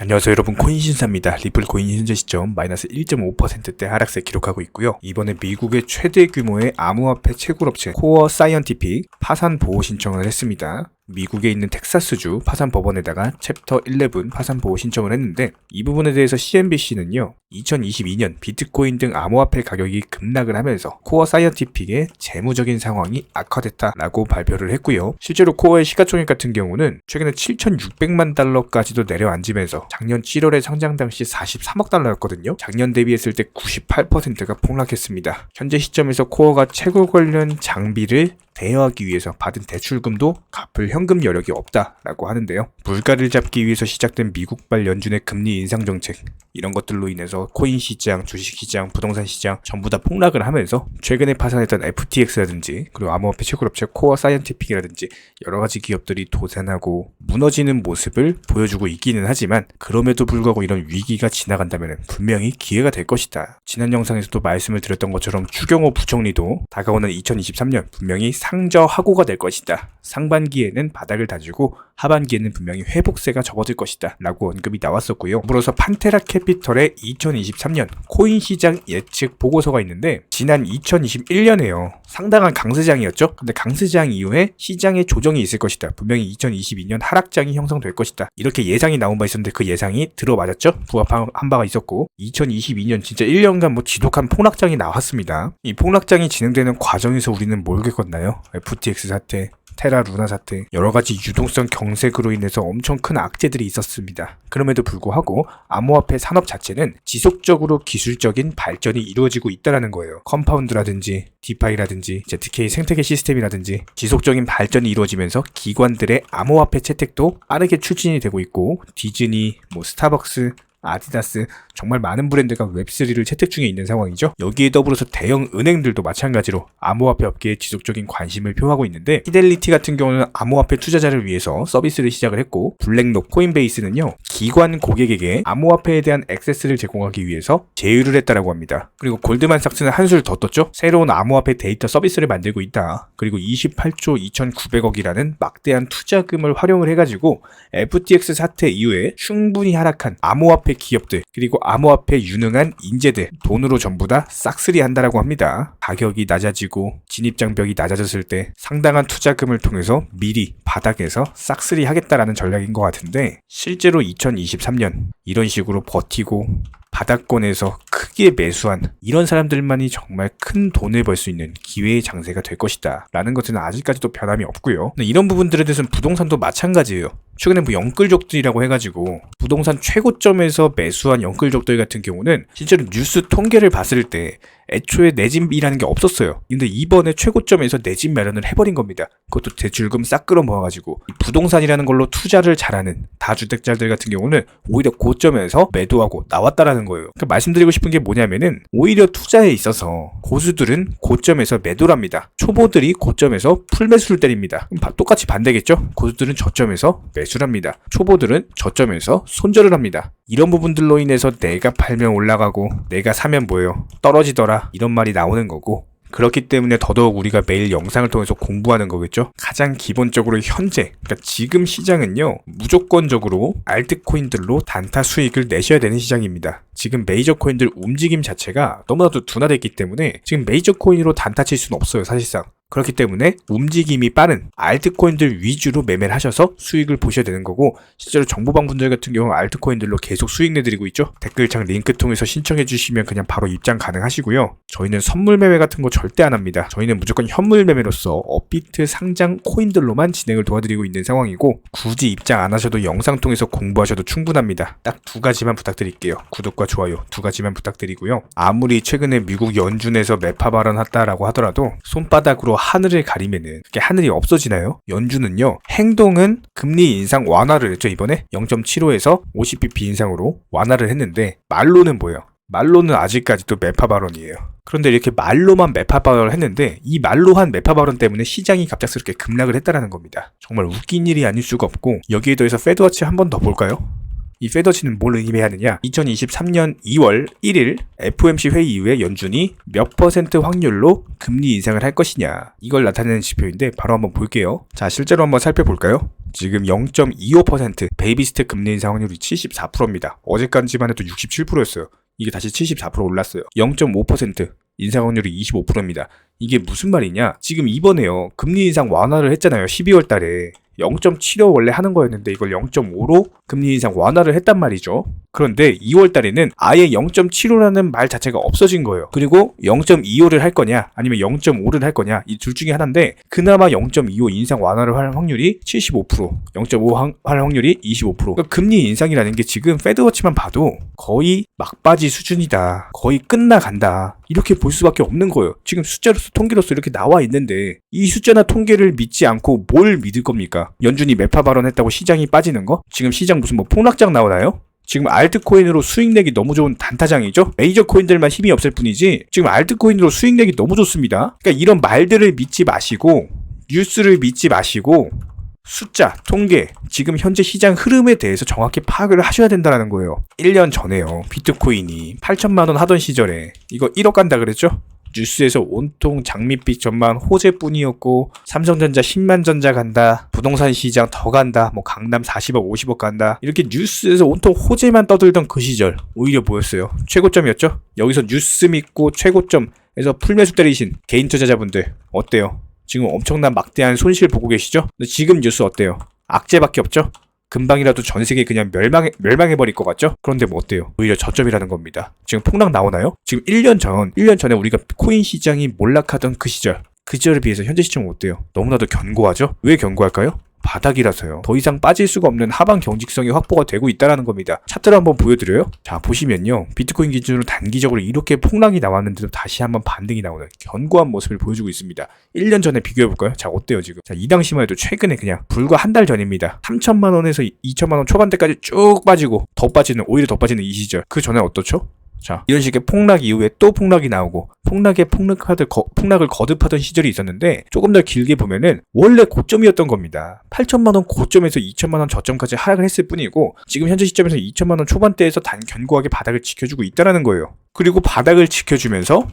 안녕하세요 여러분 코인신사입니다. 리플 코인 현재 시점 마이너스 1.5%대 하락세 기록하고 있고요. 이번에 미국의 최대 규모의 암호화폐 채굴업체 코어 사이언티픽 파산 보호 신청을 했습니다. 미국에 있는 텍사스주 파산 법원에다가 챕터 11 파산 보호 신청을 했는데 이 부분에 대해서 CNBC는요. 2022년 비트코인 등 암호화폐 가격이 급락을 하면서 코어 사이언티픽의 재무적인 상황이 악화됐다라고 발표를 했고요. 실제로 코어의 시가총액 같은 경우는 최근에 7,600만 달러까지도 내려앉으면서 작년 7월에 상장 당시 43억 달러였거든요. 작년 대비했을 때 98%가 폭락했습니다. 현재 시점에서 코어가 채굴 관련 장비를 대여하기 위해서 받은 대출금도 갚을 현금 여력이 없다라고 하는데요. 물가를 잡기 위해서 시작된 미국발 연준의 금리 인상 정책 이런 것들로 인해서 코인 시장, 주식 시장, 부동산 시장 전부 다 폭락을 하면서 최근에 파산했던 FTX라든지 그리고 암호화폐 채굴업체 코어 사이언티픽이라든지 여러 가지 기업들이 도산하고 무너지는 모습을 보여주고 있기는 하지만 그럼에도 불구하고 이런 위기가 지나간다면 분명히 기회가 될 것이다. 지난 영상에서도 말씀을 드렸던 것처럼 추경호 부총리도 다가오는 2023년 분명히 상저하고가 될 것이다. 상반기에는 바닥을 다지고 하반기에는 분명히 회복세가 접어들 것이다. 라고 언급이 나왔었고요. 물어서 판테라 캐피털의 2023년 코인 시장 예측 보고서가 있는데 지난 2021년에요. 상당한 강세장이었죠. 근데 강세장 이후에 시장에 조정이 있을 것이다. 분명히 2022년 하락장이 형성될 것이다. 이렇게 예상이 나온 바 있었는데 그 예상이 들어맞았죠. 부합한 바가 있었고 2022년 진짜 1년간 뭐 지독한 폭락장이 나왔습니다. 이 폭락장이 진행되는 과정에서 우리는 뭘 겪었나요? FTX 사태, 테라 루나 사태, 여러 가지 유동성 경색으로 인해서 엄청 큰 악재들이 있었습니다. 그럼에도 불구하고 암호화폐 산업 자체는 지속적으로 기술적인 발전이 이루어지고 있다는 거예요. 컴파운드라든지 디파이라든지 ZK 생태계 시스템이라든지 지속적인 발전이 이루어지면서 기관들의 암호화폐 채택도 빠르게 추진이 되고 있고 디즈니, 뭐 스타벅스, 아디다스 정말 많은 브랜드가 웹3를 채택 중에 있는 상황이죠. 여기에 더불어서 대형 은행들도 마찬가지로 암호화폐 업계에 지속적인 관심을 표하고 있는데 피델리티 같은 경우는 암호화폐 투자자를 위해서 서비스를 시작을 했고 블랙록 코인베이스는요 기관 고객에게 암호화폐에 대한 액세스를 제공하기 위해서 제휴를 했다라고 합니다. 그리고 골드만삭스는 한술 더 떴죠. 새로운 암호화폐 데이터 서비스를 만들고 있다. 그리고 28조 2,900억이라는 막대한 투자금을 활용을 해가지고 FTX 사태 이후에 충분히 하락한 암호화폐 기업들 그리고 암호화폐 유능한 인재들 돈으로 전부 다 싹쓸이 한다라고 합니다. 가격이 낮아지고 진입장벽이 낮아졌을 때 상당한 투자금을 통해서 미리 바닥에서 싹쓸이 하겠다라는 전략인 것 같은데 실제로 2023년 이런 식으로 버티고 바닥권에서 크게 매수한 이런 사람들만이 정말 큰 돈을 벌 수 있는 기회의 장세가 될 것이다. 라는 것은 아직까지도 변함이 없고요. 이런 부분들에 대해서는 부동산도 마찬가지예요. 최근에 뭐 영끌족들이라고 해가지고 부동산 최고점에서 매수한 영끌족들 같은 경우는 실제로 뉴스 통계를 봤을 때 애초에 내집이라는 게 없었어요. 근데 이번에 최고점에서 내집 마련을 해버린 겁니다. 그것도 대출금 싹 끌어 모아가지고 이 부동산이라는 걸로 투자를 잘하는 다주택자들 같은 경우는 오히려 고점에서 매도하고 나왔다라는 거예요. 그러니까 말씀드리고 싶은 게 뭐냐면은 오히려 투자에 있어서 고수들은 고점에서 매도를 합니다. 초보들이 고점에서 풀매수를 때립니다. 똑같이 반대겠죠? 고수들은 저점에서 매수를 합니다. 초보들은 저점에서 손절을 합니다. 이런 부분들로 인해서 내가 팔면 올라가고 내가 사면 뭐예요? 떨어지더라. 이런 말이 나오는 거고 그렇기 때문에 더더욱 우리가 매일 영상을 통해서 공부하는 거겠죠? 가장 기본적으로 현재, 그러니까 지금 시장은요, 무조건적으로 알트코인들로 단타 수익을 내셔야 되는 시장입니다. 지금 메이저 코인들 움직임 자체가 너무나도 둔화됐기 때문에 지금 메이저 코인으로 단타 칠 수는 없어요, 사실상. 그렇기 때문에 움직임이 빠른 알트코인들 위주로 매매를 하셔서 수익을 보셔야 되는 거고 실제로 정보방 분들 같은 경우 알트코인들로 계속 수익 내드리고 있죠. 댓글창 링크 통해서 신청해 주시면 그냥 바로 입장 가능하시고요. 저희는 선물 매매 같은 거 절대 안 합니다. 저희는 무조건 현물 매매로서 업비트 상장 코인들로만 진행을 도와드리고 있는 상황이고 굳이 입장 안 하셔도 영상 통해서 공부하셔도 충분합니다. 딱 두 가지만 부탁드릴게요. 구독과 좋아요 두 가지만 부탁드리고요. 아무리 최근에 미국 연준에서 매파 발언했다라고 하더라도 손바닥으로 하늘을 가리면은 그게 하늘이 없어지나요? 연준은요 행동은 금리 인상 완화를 했죠 이번에 0.75에서 50bp 인상으로 완화를 했는데 말로는 뭐예요? 말로는 아직까지도 매파 발언이에요. 그런데 이렇게 말로만 매파 발언을 했는데 이 말로 한 매파 발언 때문에 시장이 갑작스럽게 급락을 했다라는 겁니다. 정말 웃긴 일이 아닐 수가 없고 여기에 더해서 페드워치 한 번 더 볼까요? 이 페더치는 뭘 의미하느냐? 2023년 2월 1일 FOMC 회의 이후에 연준이 몇 퍼센트 확률로 금리 인상을 할 것이냐? 이걸 나타내는 지표인데 바로 한번 볼게요. 자, 실제로 한번 살펴볼까요? 지금 0.25% 베이비스텝 금리 인상 확률이 74%입니다. 어제까지만 해도 67%였어요. 이게 다시 74% 올랐어요. 0.5% 인상 확률이 25%입니다. 이게 무슨 말이냐? 지금 이번에요. 금리 인상 완화를 했잖아요. 12월 달에. 0.75 원래 하는 거였는데 이걸 0.5로 금리 인상 완화를 했단 말이죠. 그런데 2월 달에는 아예 0.75라는 말 자체가 없어진 거예요. 그리고 0.25를 할 거냐 아니면 0.5를 할 거냐 이 둘 중에 하나인데 그나마 0.25 인상 완화를 할 확률이 75% 0.5할 확률이 25% 그러니까 금리 인상이라는 게 지금 페드워치만 봐도 거의 막바지 수준이다. 거의 끝나간다. 이렇게 볼 수밖에 없는 거예요. 지금 숫자로서 통계로서 이렇게 나와 있는데 이 숫자나 통계를 믿지 않고 뭘 믿을 겁니까? 연준이 매파 발언했다고 시장이 빠지는 거? 지금 시장 무슨 뭐 폭락장 나오나요? 지금 알트코인으로 수익 내기 너무 좋은 단타장이죠? 메이저 코인들만 힘이 없을 뿐이지 지금 알트코인으로 수익 내기 너무 좋습니다. 그러니까 이런 말들을 믿지 마시고 뉴스를 믿지 마시고 숫자, 통계, 지금 현재 시장 흐름에 대해서 정확히 파악을 하셔야 된다는 거예요. 1년 전에요. 비트코인이 8천만 원 하던 시절에 이거 1억 간다 그랬죠? 뉴스에서 온통 장밋빛 전망 호재뿐이었고 삼성전자 10만 전자 간다 부동산 시장 더 간다 뭐 강남 40억 50억 간다 이렇게 뉴스에서 온통 호재만 떠들던 그 시절 오히려 뭐였어요 최고점이었죠 여기서 뉴스 믿고 최고점에서 풀매수 때리신 개인 투자자분들 어때요 지금 엄청난 막대한 손실 보고 계시죠 지금 뉴스 어때요 악재밖에 없죠 금방이라도 전 세계 그냥 멸망해, 멸망해버릴 것 같죠? 그런데 뭐 어때요? 오히려 저점이라는 겁니다. 지금 폭락 나오나요? 지금 1년 전, 1년 전에 우리가 코인 시장이 몰락하던 그 시절, 그 시절에 비해서 현재 시점은 어때요? 너무나도 견고하죠? 왜 견고할까요? 바닥이라서요. 더 이상 빠질 수가 없는 하방 경직성이 확보가 되고 있다는 겁니다. 차트를 한번 보여드려요. 자 보시면요. 비트코인 기준으로 단기적으로 이렇게 폭락이 나왔는데도 다시 한번 반등이 나오는 견고한 모습을 보여주고 있습니다. 1년 전에 비교해볼까요? 자 어때요 지금? 자 이 당시만 해도 최근에 그냥 불과 한 달 전입니다. 3천만 원에서 2천만 원 초반대까지 쭉 빠지고 더 빠지는 오히려 더 빠지는 이 시절. 그 전에 어떻죠? 자, 이런 식의 폭락 이후에 또 폭락이 나오고 폭락에 폭락하듯 거, 폭락을 거듭하던 시절이 있었는데 조금 더 길게 보면은 원래 고점이었던 겁니다. 8천만 원 고점에서 2천만 원 저점까지 하락을 했을 뿐이고 지금 현재 시점에서 2천만 원 초반대에서 단 견고하게 바닥을 지켜주고 있다라는 거예요. 그리고 바닥을 지켜주면서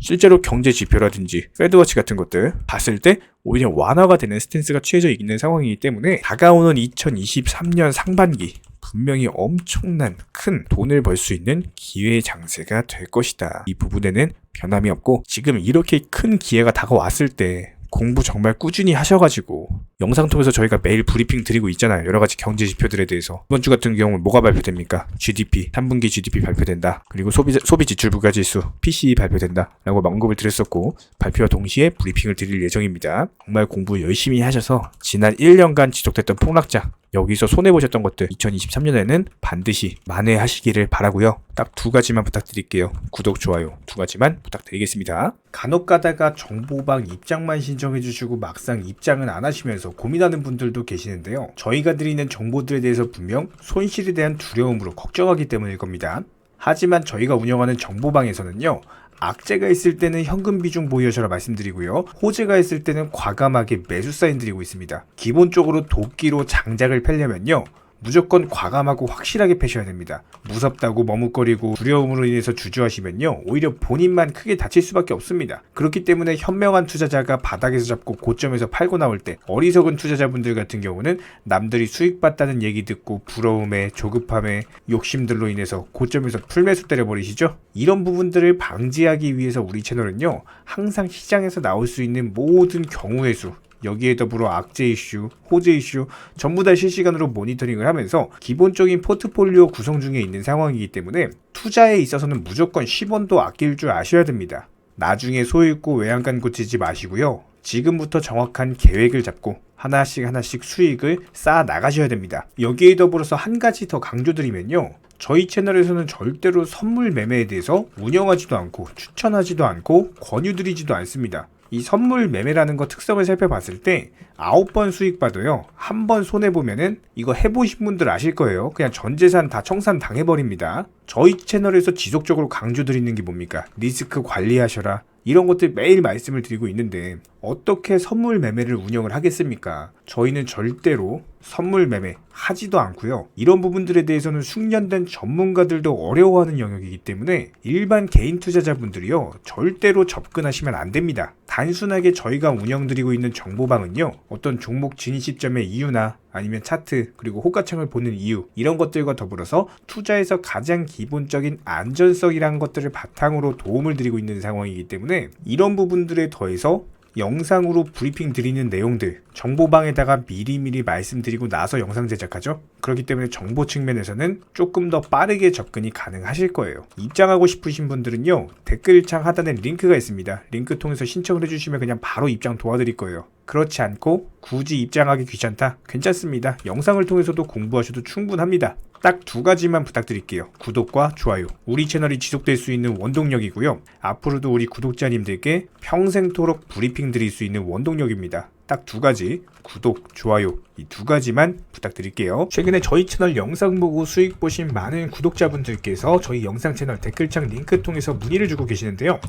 실제로 경제 지표라든지 페드워치 같은 것들 봤을 때 오히려 완화가 되는 스탠스가 취해져 있는 상황이기 때문에 다가오는 2023년 상반기 분명히 엄청난 큰 돈을 벌 수 있는 기회의 장세가 될 것이다. 이 부분에는 변함이 없고 지금 이렇게 큰 기회가 다가왔을 때 공부 정말 꾸준히 하셔가지고 영상 통해서 저희가 매일 브리핑 드리고 있잖아요. 여러 가지 경제 지표들에 대해서 이번 주 같은 경우는 뭐가 발표됩니까? GDP 3분기 GDP 발표된다. 그리고 소비 소비 지출 부가 지수 PCE 발표된다 라고 언급을 드렸었고 발표와 동시에 브리핑을 드릴 예정입니다. 정말 공부 열심히 하셔서 지난 1년간 지속됐던 폭락장 여기서 손해 보셨던 것들 2023년에는 반드시 만회하시기를 바라고요. 딱 두 가지만 부탁드릴게요. 구독, 좋아요 두 가지만 부탁드리겠습니다. 간혹 가다가 정보방 입장만 신청해 주시고 막상 입장은 안 하시면서 고민하는 분들도 계시는데요. 저희가 드리는 정보들에 대해서 분명 손실에 대한 두려움으로 걱정하기 때문일 겁니다. 하지만 저희가 운영하는 정보방에서는요. 악재가 있을 때는 현금 비중 보유하셔라 말씀드리고요. 호재가 있을 때는 과감하게 매수 사인 드리고 있습니다. 기본적으로 도끼로 장작을 펴려면요. 무조건 과감하고 확실하게 패셔야 됩니다. 무섭다고 머뭇거리고 두려움으로 인해서 주저하시면요. 오히려 본인만 크게 다칠 수밖에 없습니다. 그렇기 때문에 현명한 투자자가 바닥에서 잡고 고점에서 팔고 나올 때 어리석은 투자자분들 같은 경우는 남들이 수익 봤다는 얘기 듣고 부러움에 조급함에 욕심들로 인해서 고점에서 풀매수 때려버리시죠? 이런 부분들을 방지하기 위해서 우리 채널은요. 항상 시장에서 나올 수 있는 모든 경우의 수 여기에 더불어 악재 이슈, 호재 이슈 전부 다 실시간으로 모니터링을 하면서 기본적인 포트폴리오 구성 중에 있는 상황이기 때문에 투자에 있어서는 무조건 10원도 아낄 줄 아셔야 됩니다. 나중에 소잃고 외양간 고치지 마시고요. 지금부터 정확한 계획을 잡고 하나씩 하나씩 수익을 쌓아 나가셔야 됩니다. 여기에 더불어서 한 가지 더 강조드리면요. 저희 채널에서는 절대로 선물 매매에 대해서 운영하지도 않고 추천하지도 않고 권유드리지도 않습니다. 이 선물 매매라는 거 특성을 살펴봤을 때 아홉 번 수익 받아요. 한 번 손해 보면은 이거 해 보신 분들 아실 거예요. 그냥 전 재산 다 청산 당해 버립니다. 저희 채널에서 지속적으로 강조 드리는 게 뭡니까? 리스크 관리하셔라. 이런 것들 매일 말씀을 드리고 있는데 어떻게 선물 매매를 운영을 하겠습니까? 저희는 절대로 선물 매매 하지도 않고요. 이런 부분들에 대해서는 숙련된 전문가들도 어려워하는 영역이기 때문에 일반 개인 투자자분들이요. 절대로 접근하시면 안 됩니다. 단순하게 저희가 운영드리고 있는 정보방은요. 어떤 종목 진입점의 이유나 아니면 차트, 그리고 호가창을 보는 이유, 이런 것들과 더불어서 투자에서 가장 기본적인 안전성이라는 것들을 바탕으로 도움을 드리고 있는 상황이기 때문에 이런 부분들에 더해서 영상으로 브리핑 드리는 내용들, 정보방에다가 미리미리 말씀드리고 나서 영상 제작하죠. 그렇기 때문에 정보 측면에서는 조금 더 빠르게 접근이 가능하실 거예요. 입장하고 싶으신 분들은요, 댓글창 하단에 링크가 있습니다. 링크 통해서 신청을 해주시면 그냥 바로 입장 도와드릴 거예요. 그렇지 않고 굳이 입장하기 귀찮다? 괜찮습니다. 영상을 통해서도 공부하셔도 충분합니다. 딱 두 가지만 부탁드릴게요. 구독과 좋아요. 우리 채널이 지속될 수 있는 원동력이고요. 앞으로도 우리 구독자님들께 평생토록 브리핑 드릴 수 있는 원동력입니다. 딱 두 가지. 구독, 좋아요. 이 두 가지만 부탁드릴게요. 최근에 저희 채널 영상 보고 수익 보신 많은 구독자분들께서 저희 영상 채널 댓글창 링크 통해서 문의를 주고 계시는데요.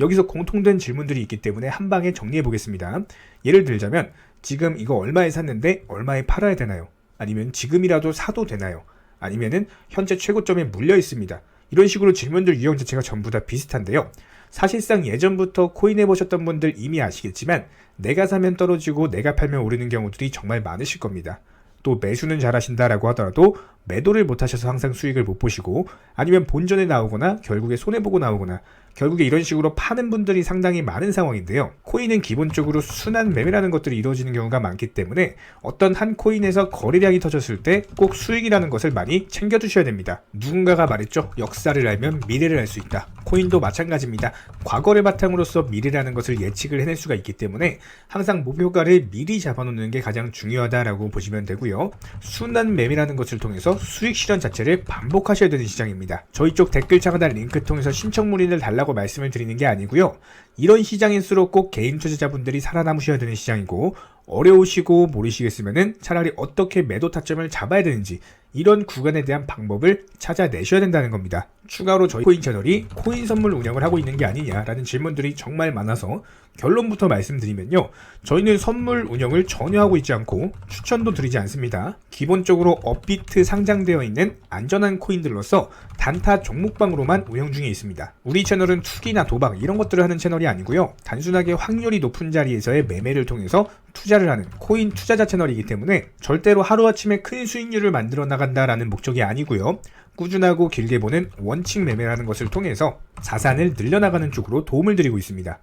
여기서 공통된 질문들이 있기 때문에 한 방에 정리해 보겠습니다. 예를 들자면 지금 이거 얼마에 샀는데 얼마에 팔아야 되나요? 아니면 지금이라도 사도 되나요? 아니면은 현재 최고점에 물려 있습니다. 이런 식으로 질문들 유형 자체가 전부 다 비슷한데요. 사실상 예전부터 코인 해보셨던 분들 이미 아시겠지만 내가 사면 떨어지고 내가 팔면 오르는 경우들이 정말 많으실 겁니다. 또 매수는 잘하신다라고 하더라도 매도를 못하셔서 항상 수익을 못 보시고 아니면 본전에 나오거나 결국에 손해보고 나오거나 결국에 이런 식으로 파는 분들이 상당히 많은 상황인데요. 코인은 기본적으로 순환 매매라는 것들이 이루어지는 경우가 많기 때문에 어떤 한 코인에서 거래량이 터졌을 때 꼭 수익이라는 것을 많이 챙겨두셔야 됩니다. 누군가가 말했죠. 역사를 알면 미래를 알 수 있다. 코인도 마찬가지입니다. 과거를 바탕으로서 미래라는 것을 예측을 해낼 수가 있기 때문에 항상 목표가를 미리 잡아놓는 게 가장 중요하다라고 보시면 되고요. 순환 매매라는 것을 통해서 수익 실현 자체를 반복하셔야 되는 시장입니다. 저희 쪽 댓글창 하단 링크 통해서 신청 문의를 달라고 말씀을 드리는 게 아니고요. 이런 시장일수록 꼭 개인 투자자분들이 살아남으셔야 되는 시장이고 어려우시고 모르시겠으면은 차라리 어떻게 매도 타점을 잡아야 되는지 이런 구간에 대한 방법을 찾아내셔야 된다는 겁니다. 추가로 저희 코인 채널이 코인 선물 운영을 하고 있는 게 아니냐라는 질문들이 정말 많아서 결론부터 말씀드리면요. 저희는 선물 운영을 전혀 하고 있지 않고 추천도 드리지 않습니다. 기본적으로 업비트 상장되어 있는 안전한 코인들로서 단타 종목방으로만 운영 중에 있습니다. 우리 채널은 투기나 도박 이런 것들을 하는 채널이 아니고요. 단순하게 확률이 높은 자리에서의 매매를 통해서 투자를 하는 코인 투자자 채널이기 때문에 절대로 하루아침에 큰 수익률을 만들어 나간다라는 목적이 아니고요. 꾸준하고 길게 보는 원칙 매매라는 것을 통해서 자산을 늘려나가는 쪽으로 도움을 드리고 있습니다.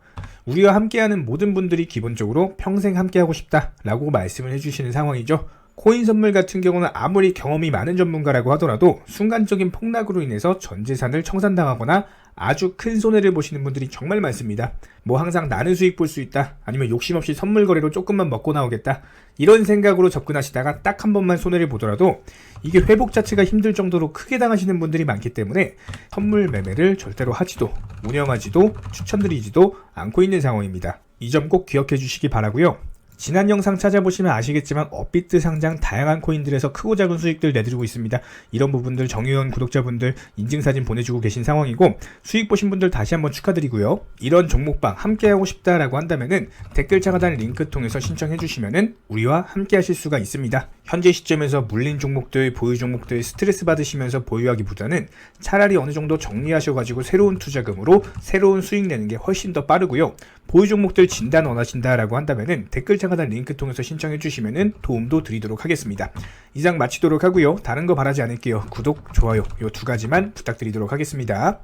우리와 함께하는 모든 분들이 기본적으로 평생 함께하고 싶다라고 말씀을 해주시는 상황이죠. 코인 선물 같은 경우는 아무리 경험이 많은 전문가라고 하더라도 순간적인 폭락으로 인해서 전 재산을 청산당하거나 아주 큰 손해를 보시는 분들이 정말 많습니다. 뭐 항상 나는 수익 볼 수 있다. 아니면 욕심 없이 선물 거래로 조금만 먹고 나오겠다. 이런 생각으로 접근하시다가 딱 한 번만 손해를 보더라도 이게 회복 자체가 힘들 정도로 크게 당하시는 분들이 많기 때문에 선물 매매를 절대로 하지도 운영하지도 추천드리지도 않고 있는 상황입니다. 이 점 꼭 기억해 주시기 바라고요. 지난 영상 찾아보시면 아시겠지만 업비트 상장 다양한 코인들에서 크고 작은 수익들 내드리고 있습니다. 이런 부분들 정유원 구독자분들 인증사진 보내주고 계신 상황이고 수익 보신 분들 다시 한번 축하드리고요. 이런 종목방 함께하고 싶다라고 한다면은 댓글창 하단 링크 통해서 신청해 주시면은 우리와 함께 하실 수가 있습니다. 현재 시점에서 물린 종목들, 보유 종목들 스트레스 받으시면서 보유하기보다는 차라리 어느 정도 정리하셔가지고 새로운 투자금으로 새로운 수익 내는 게 훨씬 더 빠르고요. 보유 종목들 진단 원하신다라고 한다면은 댓글창 하단 링크 통해서 신청해 주시면은 도움도 드리도록 하겠습니다. 이상 마치도록 하고요. 다른 거 바라지 않을게요. 구독, 좋아요 요 두 가지만 부탁드리도록 하겠습니다.